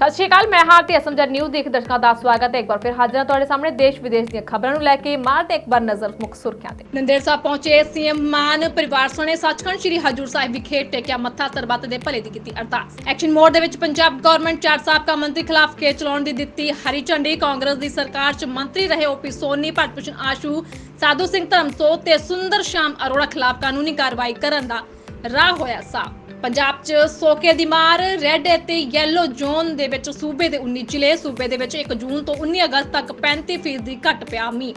ਸਤਿ ਸ਼੍ਰੀ ਅਕਾਲ, ਮੈਂ ਹਾਰਤੀ ਅਸਮਜਰ ਨਿਊਜ਼ ਦੇਖ ਦਰਸ਼ਕਾਂ ਦਾ ਸਵਾਗਤ ਹੈ। ਇੱਕ ਵਾਰ ਫਿਰ ਹਾਜ਼ਰ ਹਾਂ ਤੁਹਾਡੇ ਸਾਹਮਣੇ ਦੇਸ਼ ਵਿਦੇਸ਼ ਦੀਆਂ ਖਬਰਾਂ ਨੂੰ ਲੈ ਕੇ। ਮਾਰਦੇ ਇੱਕ ਵਾਰ ਨਜ਼ਰ ਮੁੱਖ ਸੁਰਖੀਆਂ ਤੇ। ਨੰਦੇੜ ਸਾਹਿਬ ਪਹੁੰਚੇ ਸੀਐਮ ਮਾਨ, ਪਰਿਵਾਰ ਸਣੇ ਸੱਚਖੰਡ, ਸ੍ਰੀ ਹਜੂਰ ਸਾਹਿਬ ਵਿਖੇ ਟੇਕਿਆ ਮੱਥਾ, ਸਰਬੱਤ ਦੇ ਭਲੇ ਦੀ ਕੀਤੀ ਅਰਦਾਸ। ਐਕਸ਼ਨ ਮੋਡ ਦੇ ਵਿੱਚ ਪੰਜਾਬ ਗਵਰਨਮੈਂਟ ਚਾਰ ਸਾਬਕਾ ਮੰਤਰੀ ਖਿਲਾਫ ਕੇਸ ਚਲਾਉਣ ਦੀ ਦਿੱਤੀ ਹਰੀ ਝੰਡੀ। ਕਾਂਗਰਸ ਦੀ ਸਰਕਾਰ 'ਚ ਮੰਤਰੀ ਰਹੇ ਓਪੀ ਸੋਨੀ ਭਾਜਪੂਸ਼ਨ ਆਸ਼ੂ, ਸਾਧੂ ਸਿੰਘ ਧਰਮਸੋਤ ਤੇ ਸੁੰਦਰ ਸ਼ਾਮ ਅਰੋੜਾ ਖਿਲਾਫ ਕਾਨੂੰਨੀ ਕਾਰਵਾਈ ਕਰਨ ਦਾ ਰਾਹ ਹੋਇਆ ਸਾਫ਼। ਪੰਜਾਬ 'ਚ ਸੋਕੇ ਦੀ ਮਾਰ ਰੈੱਡ ਅਤੇ ਯੈਲੋ ਜ਼ੋਨ ਦੇ ਵਿੱਚ ਸੂਬੇ ਦੇ 19 ਜ਼ਿਲ੍ਹੇ, ਸੂਬੇ ਦੇ ਵਿੱਚ 1 ਜੂਨ ਤੋਂ 19 ਅਗਸਤ ਤੱਕ 35% ਦੀ ਘਟ ਪਿਆ ਮੀਂਹ।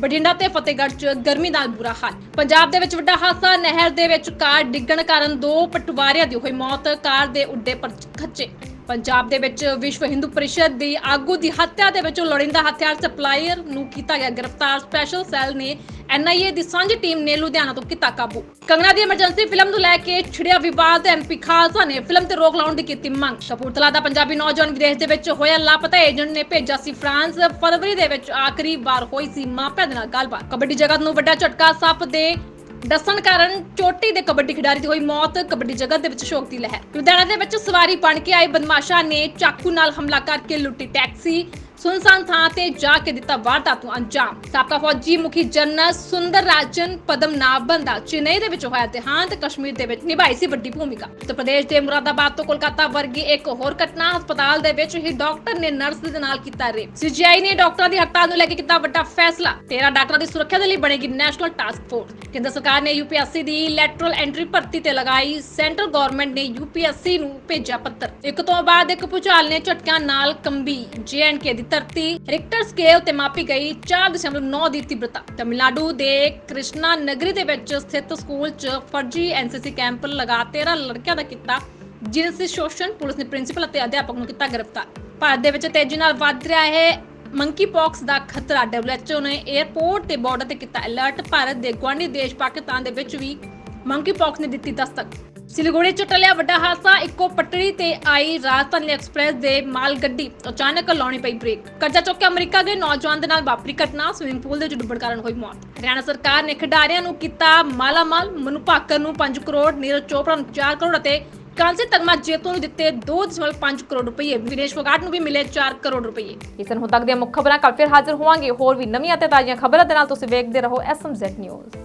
ਬਠਿੰਡਾ ਤੇ ਫਤਿਹਗੜ੍ਹ 'ਚ ਗਰਮੀ ਨਾਲ ਬੁਰਾ ਹਾਲ। ਪੰਜਾਬ ਦੇ ਵਿੱਚ ਵੱਡਾ ਹਾਦਸਾ ਨਹਿਰ ਦੇ ਵਿੱਚ ਕਾਰ ਡਿੱਗਣ ਕਾਰਨ ਦੋ ਪਟਵਾਰੀਆਂ ਦੀ ਹੋਈ ਮੌਤ, ਕਾਰ ਦੇ ਉੱਡੇ ਪਰ ਖੱਚੇ ਪੰਜਾਬ ਦੇ ਵਿੱਚ ਵਿਸ਼ਵ ਹਿੰਦੂ ਪਰਿਸ਼ਦ ਦੀ ਆਗੂ ਦੀ ਹੱਤਿਆ ਦੇ ਵਿੱਚ ਲੋੜਿੰਦਾ ਹਥਿਆਰ ਸਪਲਾਇਰ ਨੂੰ ਕੀਤਾ ਗਿਆ ਗ੍ਰਿਫਤਾਰ। ਸਪੈਸ਼ਲ ਸੈੱਲ ਨੇ ਐਨਆਈਏ ਦੀ ਸਾਂਝੀ ਟੀਮ ਨੇ ਲੁਧਿਆਣਾ ਤੋਂ ਕੀਤਾ ਕਾਬੂ। ਕੰਗਨਾ ਦੀ ਐਮਰਜੈਂਸੀ ਫਿਲਮ ਨੂੰ ਲੈ ਕੇ ਛਿੜਿਆ ਵਿਵਾਦ ਐਮਪੀ ਖਾਲਸਾ ਨੇ ਫਿਲਮ ਤੇ ਰੋਕ ਲਾਉਣ ਦੀ ਕੀਤੀ ਮੰਗ। ਕਪੂਰਥਲਾ ਦਾ ਪੰਜਾਬੀ ਨੌਜਵਾਨ ਵਿਦੇਸ਼ ਦੇ ਵਿੱਚ ਹੋਇਆ ਲਾਪਤਾ ਏਜੰਟ ਨੇ ਭੇਜਿਆ ਸੀ ਫਰਾਂਸ। ਫਰਵਰੀ ਦੇ ਵਿੱਚ ਆਖਰੀ ਵਾਰ ਹੋਈ ਸੀ ਮਾਪਿਆਂ ਦੇ ਨਾਲ ਗੱਲਬਾਤ। ਕਬੱਡੀ ਜਗਤ ਨੂੰ ਵੱਡਾ ਝਟਕਾ ਸੱਪ ਦੇ ਦੱਸਣ ਕਾਰਨ ਚੋਟੀ ਦੇ ਕਬੱਡੀ ਖਿਡਾਰੀ ਦੀ ਹੋਈ ਮੌਤ ਕਬੱਡੀ ਜਗਤ ਦੇ ਵਿੱਚ ਸ਼ੋਕ ਦੀ ਲਹਿਰ। ਲੁਧਿਆਣਾ ਦੇ ਵਿੱਚ ਸਵਾਰੀ ਬਣ ਕੇ ਆਏ ਬਦਮਾਸ਼ਾਂ ਨੇ ਚਾਕੂ ਨਾਲ ਹਮਲਾ ਕਰਕੇ ਲੁੱਟੀ ਟੈਕਸੀ। ਸੁਨਸਾਨ ਥਾਂ ਤੇ ਜਾ ਕੇ ਦਿੱਤਾ ਵਾਰਦਾਤ ਨੂੰ ਅੰਜਾਮ। ਸਾਬਕਾ ਫੌਜੀ ਮੁਖੀ ਜਨਰਲ ਸੁੰਦਰ ਰਾਜਨ ਪਦਮਨਾਭਨ ਦਾ ਚੇਨਈ ਦੇ ਵਿੱਚ ਹੋਇਆ ਦੇਹਾਂਤ, ਕਸ਼ਮੀਰ ਦੇ ਵਿੱਚ ਨਿਭਾਈ ਸੀ ਵੱਡੀ ਭੂਮਿਕਾ। ਉੱਤਰ ਪ੍ਰਦੇਸ਼ ਦੇ ਮੁਰਾਦਾਬਾਦ ਤੋਂ ਕੋਲਕਾਤਾ ਵਰਗੀ ਇੱਕ ਹੋਰ ਘਟਨਾ ਹਸਪਤਾਲ ਦੇ ਵਿੱਚ ਹੀ ਡਾਕਟਰ ਨੇ ਨਰਸ ਦੇ ਨਾਲ ਕੀਤਾ ਰੇਪ। ਸੀਜੀਆਈ ਨੇ ਡਾਕਟਰਾਂ ਦੀ ਹੜਤਾਲ ਨੂੰ ਲੈ ਕੇ ਕੀਤਾ ਵੱਡਾ ਫੈਸਲਾ। 13 ਡਾਕਟਰਾਂ ਦੀ ਸੁਰੱਖਿਆ ਦੇ ਲਈ ਬਣੇਗੀ ਨੈਸ਼ਨਲ ਟਾਸਕ ਫੋਰਸ। ਕੇਂਦਰ ਸਰਕਾਰ ਨੇ ਯੂਪੀਐਸਸੀ ਦੀ ਲੈਟਰਲ ਐਂਟਰੀ ਭਰਤੀ ਤੇ ਲਗਾਈ ਸੈਂਟਰਲ ਗਵਰਨਮੈਂਟ ਨੇ ਯੂਪੀਐਸਸੀ ਨੂੰ ਭੇਜਿਆ ਪੱਤਰ। ਇੱਕ ਤੋਂ ਬਾਅਦ ਇੱਕ ਭੁਚਾਲ ਨੇ ਝਟਕਿਆਂ ਨਾਲ ਕੰਬੀ ਜੇਐਨਕੇ ਦੀ ਧਰਤੀ ਰਿਕਟਰ ਸਕੇਲ ਤੇ ਮਾਪੀ ਗਈ 4.9 ਦੀ ਤੀਬਰਤਾ। ਤਮਿਲਨਾਡੂ ਦੇ ਕ੍ਰਿਸ਼ਨਾ ਨਗਰੀ ਦੇ ਵਿੱਚ ਸਥਿਤ ਸਕੂਲ 'ਚ ਫਰਜ਼ੀ ਐਨਸੀਸੀ ਕੈਂਪ ਲਗਾ 13 ਲੜਕਿਆਂ ਦਾ ਕੀਤਾ ਜਿਨਸੀ ਸ਼ੋਸ਼ਣ। ਪੁਲਿਸ ਨੇ ਪ੍ਰਿੰਸੀਪਲ ਅਤੇ ਅਧਿਆਪਕ ਨੂੰ ਕੀਤਾ ਗ੍ਰਿਫਤਾਰ। ਭਾਰਤ ਦੇ ਵਿੱਚ ਤੇਜ਼ੀ ਨਾਲ ਵੱਧ ਰਿਹਾ ਹੈ। ਮੰਕੀ ਪੌਕਸ ਦਾ ਖਤਰਾ WHO ਨੇ 에ਅਰਪੋਰਟ ਤੇ ਬਾਰਡਰ ਤੇ ਕੀਤਾ ਅਲਰਟ। ਭਾਰਤ ਦੇ ਗੁਆਂਢੀ ਦੇਸ਼ ਪਾਕਿਸਤਾਨ ਦੇ ਵਿੱਚ ਵੀ ਮੰਕੀ ਪੌਕਸ ਨੇ ਦਿੱਤੀ ਦਸਤਕ। ਸਿਲਗੁੜੀ ਚ ਟਲਿਆ ਵੱਡਾ ਹਾਦਸਾ, ਇੱਕੋ ਪਟੜੀ ਤੇ ਆਈ ਰਾਜਧਾਨੀ ਐਕਸਪ੍ਰੈਸ ਦੇ ਮਾਲ ਗੱਡੀ ਅਚਾਨਕ ਲਾਉਣੀ ਪਈ ਬ੍ਰੇਕ। ਕਰਜ਼ਾ ਚੁੱਕ ਕੇ ਅਮਰੀਕਾ ਗਏ, ਨੌਜਵਾਨ ਦੇ ਨਾਲ ਵਾਪਰੀ ਘਟਨਾ ਸਵਿਮਿੰਗ ਪੂਲ ਦੇ ਵਿੱਚ ਡੁੱਬਣ ਕਾਰਨ ਹੋਈ ਮੌਤ। ਹਰਿਆਣਾ ਸਰਕਾਰ ਨੇ ਖਿਡਾਰੀਆਂ ਨੂੰ ਕੀਤਾ ਮਾਲਾ ਮਾਲ ਮਨੂ ਭਾਕਰ ਨੂੰ 5 ਕਰੋੜ, ਨੀਰਜ ਚੋਪੜਾ ਨੂੰ 4 ਕਰੋੜ ਅਤੇ ਕਾਂਸੇ ਤਗਮਾ ਜੇਤੂ ਨੂੰ ਦਿੱਤੇ 2.5 ਕਰੋੜ ਰੁਪਏ। ਵਿਨੇਸ਼ ਫੋਗਾਟ ਨੂੰ ਵੀ ਮਿਲੇ 4 ਕਰੋੜ ਰੁਪਏ। ਇਸ ਨੂੰ ਤੱਕ ਦੀਆਂ ਮੁੱਖ ਖਬਰਾਂ ਕੱਲ ਫਿਰ ਹਾਜ਼ਰ ਹੋਵਾਂਗੇ। ਹੋਰ ਵੀ ਨਵੀਆਂ ਤੇ ਤਾਜ਼ੀਆਂ ਖਬਰਾਂ ਦੇ ਨਾਲ ਤੁਸੀਂ ਵੇਖਦੇ ਰਹੋ ਐਸਐਮਜ਼ੈਡ ਨਿਊਜ਼।